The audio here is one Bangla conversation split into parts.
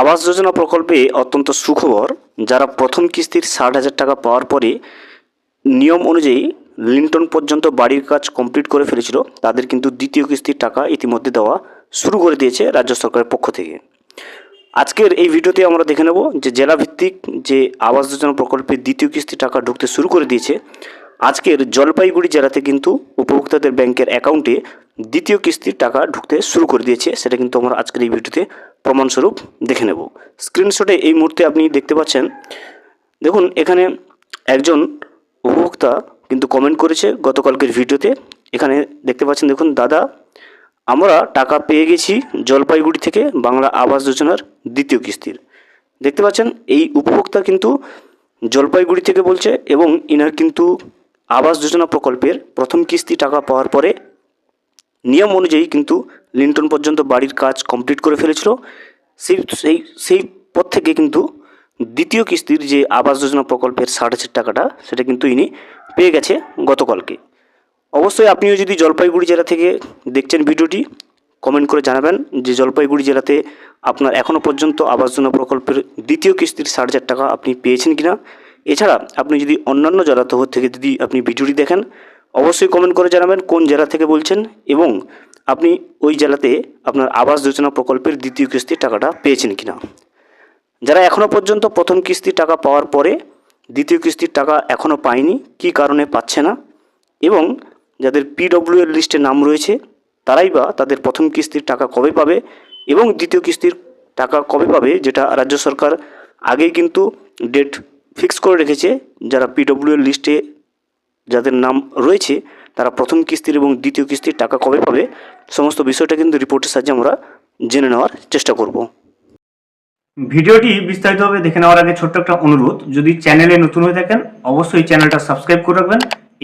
আবাস যোজনা প্রকল্পে অত্যন্ত সুখবর। যারা প্রথম কিস্তির ষাট হাজার টাকা পাওয়ার পরে নিয়ম অনুযায়ী লিন্টন পর্যন্ত বাড়ির কাজ কমপ্লিট করে ফেলেছিল, তাদের কিন্তু দ্বিতীয় কিস্তির টাকা ইতিমধ্যে দেওয়া শুরু করে দিয়েছে রাজ্য সরকারের পক্ষ থেকে। আজকের এই ভিডিওতে আমরা দেখে নেব যে জেলাভিত্তিক যে আবাস যোজনা প্রকল্পের দ্বিতীয় কিস্তির টাকা ঢুকতে শুরু করে দিয়েছে, আজকের জলপাইগুড়ি জেলাতে কিন্তু উপভোক্তাদের ব্যাংকের অ্যাকাউন্টে দ্বিতীয় কিস্তির টাকা ঢুকতে শুরু করে দিয়েছে, সেটা কিন্তু আমরা আজকের এই ভিডিওতে প্রমাণস্বরূপ দেখে নেব। স্ক্রিনশটে এই মুহূর্তে আপনি দেখতে পাচ্ছেন, দেখুন এখানে একজন উপভোক্তা কিন্তু কমেন্ট করেছে গতকালকের ভিডিওতে। এখানে দেখতে পাচ্ছেন, দেখুন, দাদা, আমরা টাকা পেয়ে গেছি জলপাইগুড়ি থেকে বাংলা আবাস যোজনার দ্বিতীয় কিস্তির। দেখতে পাচ্ছেন, এই উপভোক্তা কিন্তু জলপাইগুড়ি থেকে বলছে এবং ইনার কিন্তু আবাস যোজনা প্রকল্পের প্রথম কিস্তি টাকা পাওয়ার পরে নিয়ম অনুযায়ী কিন্তু লিন্টন পর্যন্ত বাড়ির কাজ কমপ্লিট করে ফেলেছিল। সেই সেই সেই পর থেকে কিন্তু দ্বিতীয় কিস্তির যে আবাস যোজনা প্রকল্পের ষাট হাজার টাকাটা, সেটা কিন্তু ইনি পেয়ে গেছে গতকালকে। অবশ্যই আপনিও যদি জলপাইগুড়ি জেলা থেকে দেখছেন ভিডিওটি কমেন্ট করে জানাবেন যে জলপাইগুড়ি জেলাতে আপনার এখনও পর্যন্ত আবাস যোজনা প্রকল্পের দ্বিতীয় কিস্তির ষাট হাজার টাকা আপনি পেয়েছেন কিনা। এছাড়া আপনি যদি অন্যান্য জেলা তহ থেকে যদি আপনি ভিডিওটি দেখেন অবশ্যই কমেন্ট করে জানাবেন কোন জেলা থেকে বলছেন এবং আপনি ওই জেলাতে আপনার আবাস যোজনা প্রকল্পের দ্বিতীয় কিস্তির টাকাটা পেয়েছেন কিনা। যারা এখনও পর্যন্ত প্রথম কিস্তির টাকা পাওয়ার পরে দ্বিতীয় কিস্তির টাকা এখনও পায়নি, কী কারণে পাচ্ছে না এবং যাদের পিডব্লিউ এর লিস্টে নাম রয়েছে, তারাই বা তাদের প্রথম কিস্তির টাকা কবে পাবে এবং দ্বিতীয় কিস্তির টাকা কবে পাবে যেটা রাজ্য সরকার আগেই কিন্তু ডেট ফিক্স করে রেখেছে, যারা পিডব্লিউ এর লিস্টে যাদের নাম রয়েছে, তারা প্রথম কিস্তির এবং দ্বিতীয় কিস্তির টাকা কবে পাবে, সমস্ত বিষয়টা কিন্তু রিপোর্টের সাহায্যে আমরা জেনে নেওয়ার চেষ্টা করব। ভিডিওটি বিস্তারিতভাবে দেখে নেওয়ার আগে ছোট্ট একটা অনুরোধ, যদি চ্যানেলে নতুন হয়ে থাকেন, অবশ্যই চ্যানেলটা সাবস্ক্রাইব করে রাখবেন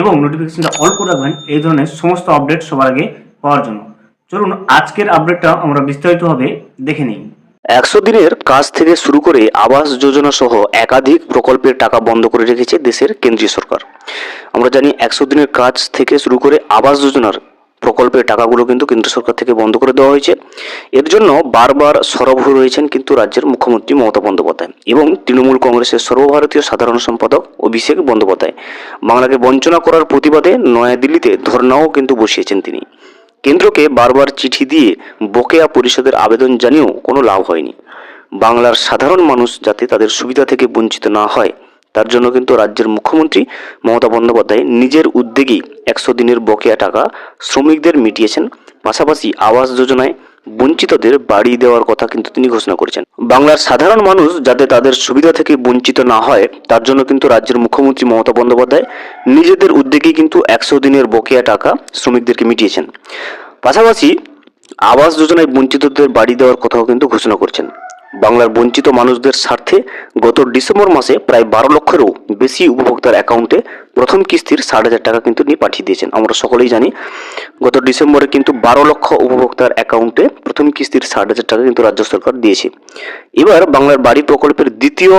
এবং নোটিফিকেশনটা অল করে রাখবেন, এই ধরনের সমস্ত আপডেট সবার আগে পাওয়ার জন্য। চলুন, আজকের আপডেটটা আমরা বিস্তারিতভাবে দেখে নিই। একশো দিনের কাজ থেকে শুরু করে আবাস যোজনা সহ একাধিক প্রকল্পের টাকা বন্ধ করে রেখেছে দেশের কেন্দ্রীয় সরকার। আমরা জানি একশো দিনের কাজ থেকে শুরু করে আবাস যোজনার প্রকল্পের টাকাগুলো কিন্তু কেন্দ্র সরকার থেকে বন্ধ করে দেওয়া হয়েছে। এর জন্য বারবার সরব হয়ে রয়েছেন কিন্তু রাজ্যের মুখ্যমন্ত্রী মমতা বন্দ্যোপাধ্যায় এবং তৃণমূল কংগ্রেসের সর্বভারতীয় সাধারণ সম্পাদক অভিষেক বন্দ্যোপাধ্যায়। বাংলাকে বঞ্চনা করার প্রতিবাদে নয়াদিল্লিতে ধর্নাও কিন্তু বসিয়েছেন তিনি। কেন্দ্রকে বারবার চিঠি দিয়ে বকেয়া পরিষদের আবেদন জানিয়েও কোনো লাভ হয়নি। বাংলার সাধারণ মানুষ যাতে তাদের সুবিধা থেকে বঞ্চিত না হয়, তার জন্য কিন্তু রাজ্যের মুখ্যমন্ত্রী মমতা বন্দ্যোপাধ্যায় নিজের উদ্যোগেই একশো দিনের বকেয়া টাকা শ্রমিকদের মিটিয়েছেন। পাশাপাশি আবাস যোজনায় বঞ্চিতদের বাড়ি দেওয়ার কথা কিন্তু তিনি ঘোষণা করেছেন। বাংলার সাধারণ মানুষ যাতে তাদের সুবিধা থেকে বঞ্চিত না হয়, তার জন্য কিন্তু রাজ্যের মুখ্যমন্ত্রী মমতা বন্দ্যোপাধ্যায় নিজেদের উদ্যোগে কিন্তু একশো দিনের বকেয়া টাকা শ্রমিকদেরকে মিটিয়েছেন। পাশাপাশি আবাস যোজনায় বঞ্চিতদের বাড়ি দেওয়ার কথাও কিন্তু ঘোষণা করছেন। বাংলার বঞ্চিত মানুষদের স্বার্থে গত ডিসেম্বর মাসে প্রায় বারো লক্ষেরও বেশি উপভোক্তার অ্যাকাউন্টে প্রথম কিস্তির ষাট হাজার টাকা কিন্তু নিয়ে পাঠিয়ে দিয়েছেন। আমরা সকলেই জানি গত ডিসেম্বরে কিন্তু বারো লক্ষ উপভোক্তার অ্যাকাউন্টে প্রথম কিস্তির ষাট হাজার টাকা কিন্তু রাজ্য সরকার দিয়েছে। এবার বাংলার বাড়ি প্রকল্পের দ্বিতীয়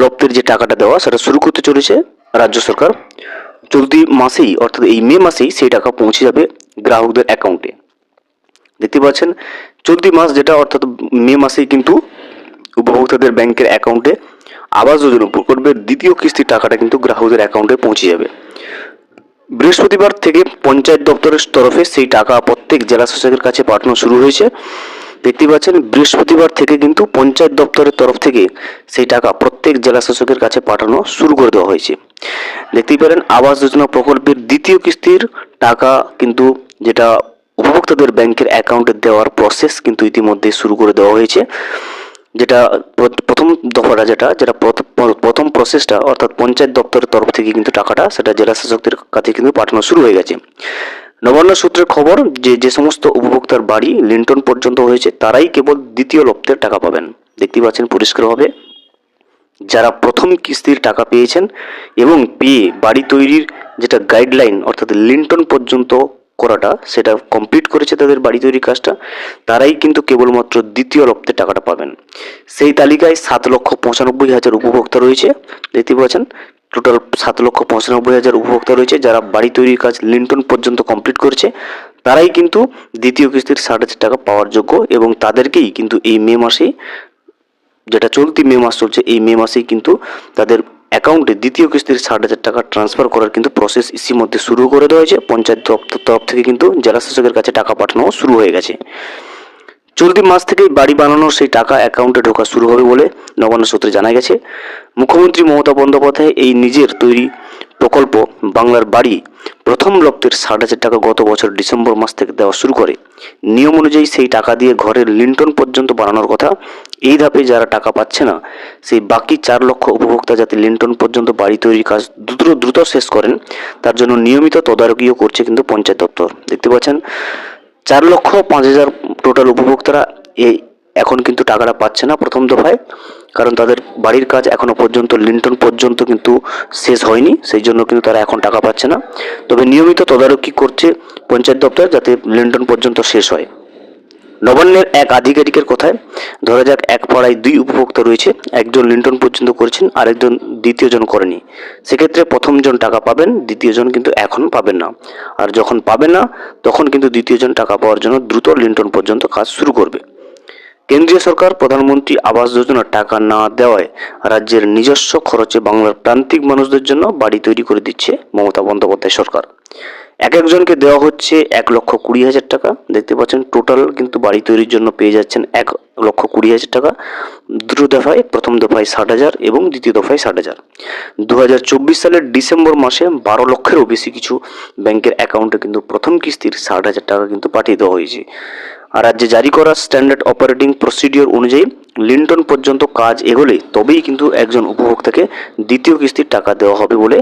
লপ্তের যে টাকাটা দেওয়া, সেটা শুরু করতে চলেছে রাজ্য সরকার। চলতি মাসেই, অর্থাৎ এই মে মাসেই সেই টাকা পৌঁছে যাবে গ্রাহকদের অ্যাকাউন্টে। দেখতে পাচ্ছেন চলতি মাস যেটা, অর্থাৎ মে মাসেই কিন্তু উপভোক্তাদের ব্যাংকের অ্যাকাউন্টে আবাস যোজনা প্রকল্পের দ্বিতীয় কিস্তির টাকাটা কিন্তু গ্রাহকদের অ্যাকাউন্টে পৌঁছে যাবে। বৃহস্পতিবার থেকে পঞ্চায়েত দপ্তরের তরফে সেই টাকা প্রত্যেক জেলা শাসকের কাছে পাঠানো শুরু হয়েছে। দেখতে পাচ্ছেন, বৃহস্পতিবার থেকে কিন্তু পঞ্চায়েত দপ্তরের তরফ থেকে সেই টাকা প্রত্যেক জেলা শাসকের কাছে পাঠানো শুরু করে দেওয়া হয়েছে। দেখতেই পারেন আবাস যোজনা প্রকল্পের দ্বিতীয় কিস্তির টাকা কিন্তু যেটা উপভোক্তাদের ব্যাংকের অ্যাকাউন্টে দেওয়ার প্রসেস কিন্তু ইতিমধ্যে শুরু করে দেওয়া হয়েছে। যেটা প্রথম দফাটা যেটা যেটা প্রথ- প্রথম প্রসেসটা অর্থাৎ পঞ্চায়েত দপ্তরের তরফ থেকে কিন্তু টাকাটা সেটা জেলা শাসকদের কাছে কিন্তু পাঠানো শুরু হয়ে গেছে। নবান্ন সূত্রের খবর যে যে সমস্ত উপভোক্তার বাড়ি লিন্টন পর্যন্ত হয়েছে, তারাই কেবল দ্বিতীয় লপ্তের টাকা পাবেন। দেখতে পাচ্ছেন পরিষ্কারভাবে। যারা প্রথম কিস্তির টাকা পেয়েছেন এবং পেয়ে বাড়ি তৈরির যেটা গাইডলাইন অর্থাৎ লিন্টন পর্যন্ত করাটা, সেটা কমপ্লিট করেছে তাদের বাড়ি তৈরির কাজটা, তারাই কিন্তু কেবলমাত্র দ্বিতীয় লপ্তের টাকাটা পাবেন। সেই তালিকায় সাত লক্ষ পঁচানব্বই হাজার উপভোক্তা রয়েছে দেখতে পাচ্ছেন? টোটাল সাত লক্ষ পঁচানব্বই হাজার উপভোক্তা রয়েছে, যারা বাড়ি তৈরির কাজ লিন্টন পর্যন্ত কমপ্লিট করেছে, তারাই কিন্তু দ্বিতীয় কিস্তির ষাট হাজার টাকা পাওয়ার যোগ্য এবং তাদেরকেই কিন্তু এই মে মাসেই, যেটা চলতি মে মাস চলছে, এই মে মাসেই কিন্তু তাদের অ্যাকাউন্টে দ্বিতীয় কিস্তির ষাট হাজার টাকা ট্রান্সফার করার কিন্তু প্রসেস ইতিমধ্যে শুরু করে দেওয়া হয়েছে। পঞ্চায়েত দপ্তর তরফ থেকে কিন্তু জেলা শাসকের কাছে টাকা পাঠানো শুরু হয়ে গেছে। চলতি মাস থেকেই বাড়ি বানানোর সেই টাকা অ্যাকাউন্টে ঢোকা শুরু হবে বলে নবান্ন সূত্রে জানা গেছে। মুখ্যমন্ত্রী মমতা বন্দ্যোপাধ্যায় এই নিজের তৈরি প্রকল্প বাংলার বাড়ি প্রথম লপ্তের ষাট হাজার টাকা গত বছর ডিসেম্বর মাস থেকে দেওয়া শুরু করে। নিয়ম অনুযায়ী সেই টাকা দিয়ে ঘরের লিন্টন পর্যন্ত বানানোর কথা এই ধাপে যারা টাকা পাচ্ছে না, সেই বাকি চার লক্ষ উপভোক্তা যাতে লিন্টন পর্যন্ত বাড়ি তৈরির কাজ দ্রুত দ্রুত শেষ করেন, তার জন্য নিয়মিত তদারকিও করছে কিন্তু পঞ্চায়েত দপ্তর। দেখতে পাচ্ছেন, চার লক্ষ পাঁচ হাজার টোটাল উপভোক্তারা এই এখন কিন্তু টাকাটা পাচ্ছে না প্রথম দফায়। কারণ তাদের বাড়ির কাজ এখনও পর্যন্ত লিন্টন পর্যন্ত কিন্তু শেষ হয়নি, সেই জন্য কিন্তু তারা এখন টাকা পাচ্ছে না। তবে নিয়মিত তদারকি করছে পঞ্চায়েত দপ্তর যাতে লিন্টন পর্যন্ত শেষ হয়। নবান্নের এক আধিকারিকের কথায়, ধরা যাক এক পাড়ায় দুই উপভোক্তা রয়েছে, একজন লিন্টন পর্যন্ত করেছেন, আরেকজন দ্বিতীয়জন করেনি। সেক্ষেত্রে প্রথমজন টাকা পাবেন দ্বিতীয়জন কিন্তু এখন পাবেন না। আর যখন পাবেন না, তখন কিন্তু দ্বিতীয়জন টাকা পাওয়ার জন্য দ্রুত লিন্টন পর্যন্ত কাজ শুরু করবে। কেন্দ্রীয় সরকার, প্রধানমন্ত্রী আবাস যোজনার টাকা না দেওয়ায় রাজ্যের নিজস্ব খরচে বাংলার প্রান্তিক মানুষদের জন্য বাড়ি তৈরি করে দিচ্ছে মমতা বন্দ্যোপাধ্যায় সরকার। এক একজনকে দেওয়া হচ্ছে এক লক্ষ কুড়ি হাজার টাকা। দেখতে পাচ্ছেন, টোটাল কিন্তু বাড়ি তৈরির জন্য পেয়ে যাচ্ছেন এক লক্ষ কুড়ি হাজার টাকা। দুটো দফায়, প্রথম দফায় ষাট হাজার এবং দ্বিতীয় দফায় ষাট হাজার। দু হাজার চব্বিশ সালের ডিসেম্বর মাসে বারো লক্ষেরও বেশি কিছু ব্যাংকের অ্যাকাউন্টে কিন্তু প্রথম কিস্তির ষাট হাজার টাকা কিন্তু পাঠিয়ে দেওয়া হয়েছে। রাজ্যে জারি করা স্ট্যান্ডার্ড অপারেটিং প্রসিডিওর অনুযায়ী লিন্টন পর্যন্ত কাজ এগোলে তবেই কিন্তু একজন উপভোক্তাকে দ্বিতীয় কিস্তির টাকা দেওয়া হবে বলে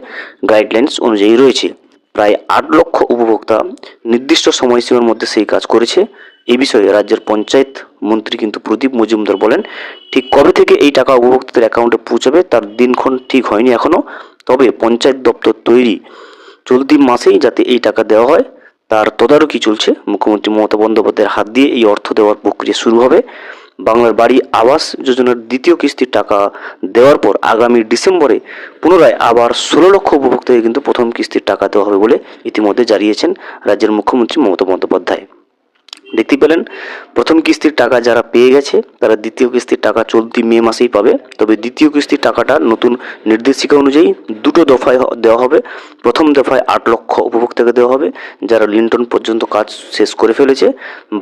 গাইডলাইন্স অনুযায়ী রয়েছে। প্রায় আট লক্ষ উপভোক্তা নির্দিষ্ট সময়সীমার মধ্যে সেই কাজ করেছে। এ বিষয়ে রাজ্যের পঞ্চায়েত মন্ত্রী কিন্তু প্রদীপ মজুমদার বলেন, ঠিক কবে থেকে এই টাকা উপভোক্তাদের অ্যাকাউন্টে পৌঁছাবে তার দিনক্ষণ ঠিক হয়নি এখনও তবে পঞ্চায়েত দপ্তর তৈরি। চলতি মাসেই যাতে এই টাকা দেওয়া হয় তার তদারকি চলছে। মুখ্যমন্ত্রী মমতা বন্দ্যোপাধ্যায়ের হাত দিয়ে এই অর্থ দেওয়ার প্রক্রিয়া শুরু হবে। বাংলার বাড়ি আবাস যোজনার দ্বিতীয় কিস্তির টাকা দেওয়ার পর আগামী ডিসেম্বরে পুনরায় আবার ষোলো লক্ষ উপভোক্তাকে কিন্তু প্রথম কিস্তির টাকা দেওয়া হবে বলে ইতিমধ্যে জানিয়েছেন রাজ্যের মুখ্যমন্ত্রী মমতা বন্দ্যোপাধ্যায়। দেখতে পেলেন। প্রথম কিস্তির টাকা যারা পেয়ে গেছে, তারা দ্বিতীয় কিস্তির টাকা চলতি মে মাসেই পাবে। তবে দ্বিতীয় কিস্তির টাকাটা নতুন নির্দেশিকা অনুযায়ী দুটো দফায় দেওয়া হবে। প্রথম দফায় আট লক্ষ উপভোক্তাকে দেওয়া হবে, যারা লিন্টন পর্যন্ত কাজ শেষ করে ফেলেছে।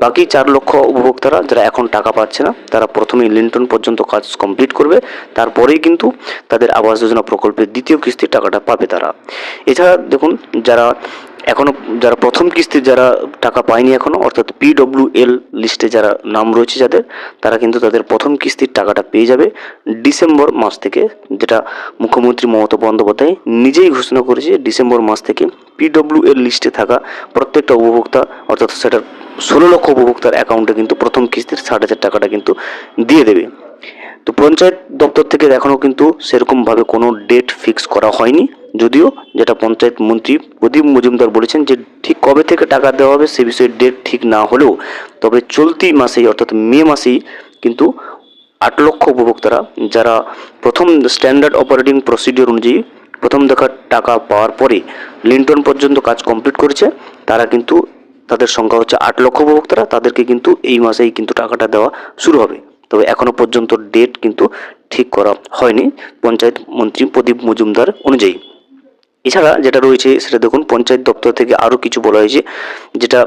বাকি চার লক্ষ উপভোক্তারা যারা এখন টাকা পাচ্ছে না, তারা প্রথমেই লিন্টন পর্যন্ত কাজ কমপ্লিট করবে। তারপরেই কিন্তু তাদের আবাস যোজনা প্রকল্পের দ্বিতীয় কিস্তির টাকাটা পাবে তারা। এছাড়া দেখুন, যারা এখনও যারা প্রথম কিস্তির যারা টাকা পায়নি এখনও, অর্থাৎ পিডব্লিউ এল লিস্টে যারা নাম রয়েছে যাদের, তারা কিন্তু তাদের প্রথম কিস্তির টাকাটা পেয়ে যাবে ডিসেম্বর মাস থেকে, যেটা মুখ্যমন্ত্রী মমতা বন্দ্যোপাধ্যায় নিজেই ঘোষণা করেছে, ডিসেম্বর মাস থেকে পিডব্লিউ এল লিস্টে থাকা প্রত্যেকটা উপভোক্তা, অর্থাৎ সেটার ষোলো লক্ষ উপভোক্তার অ্যাকাউন্টে কিন্তু প্রথম কিস্তির ষাট হাজার টাকাটা কিন্তু দিয়ে দেবে। তো পঞ্চায়েত দপ্তর থেকে এখনও কিন্তু সেরকমভাবে কোনো ডেট ফিক্স করা হয়নি। যদিও যেটা পঞ্চায়েত মন্ত্রী প্রদীপ মজুমদার বলেছেন যে ঠিক কবে থেকে টাকা দেওয়া হবে সে বিষয়ে ডেট ঠিক না হলেও তবে চলতি মাসেই অর্থাৎ মে মাসেই কিন্তু আট লক্ষ উপভোক্তারা যারা প্রথম স্ট্যান্ডার্ড অপারেটিং প্রসিডিওর অনুযায়ী প্রথম দেখার টাকা পাওয়ার পরে লিন্টন পর্যন্ত কাজ কমপ্লিট করেছে, তারা কিন্তু তাদের সংখ্যা হচ্ছে আট লক্ষ উপভোক্তারা, তাদেরকে কিন্তু এই মাসেই কিন্তু টাকাটা দেওয়া শুরু হবে। তবে এখনও পর্যন্ত ডেট কিন্তু ঠিক করা হয়নি পঞ্চায়েত মন্ত্রী প্রদীপ মজুমদার অনুযায়ী। এছাড়া যেটা রয়েছে সেটা দেখুন, পঞ্চায়েত দপ্তর থেকে আরও কিছু বলা হয়েছে, যেটা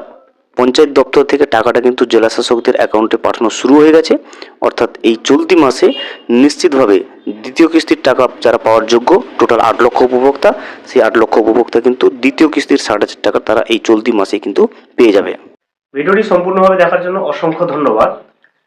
পঞ্চায়েত দপ্তর থেকে টাকাটা কিন্তু জেলা শাসকদের অ্যাকাউন্টে পাঠানো শুরু হয়ে গেছে। অর্থাৎ এই চলতি মাসে নিশ্চিতভাবে দ্বিতীয় কিস্তির টাকা যারা পাওয়ার যোগ্য টোটাল আট লক্ষ উপভোক্তা, সেই আট লক্ষ উপভোক্তা কিন্তু দ্বিতীয় কিস্তির ষাট হাজার টাকা তারা এই চলতি মাসে কিন্তু পেয়ে যাবে। ভিডিওটি সম্পূর্ণভাবে দেখার জন্য অসংখ্য ধন্যবাদ।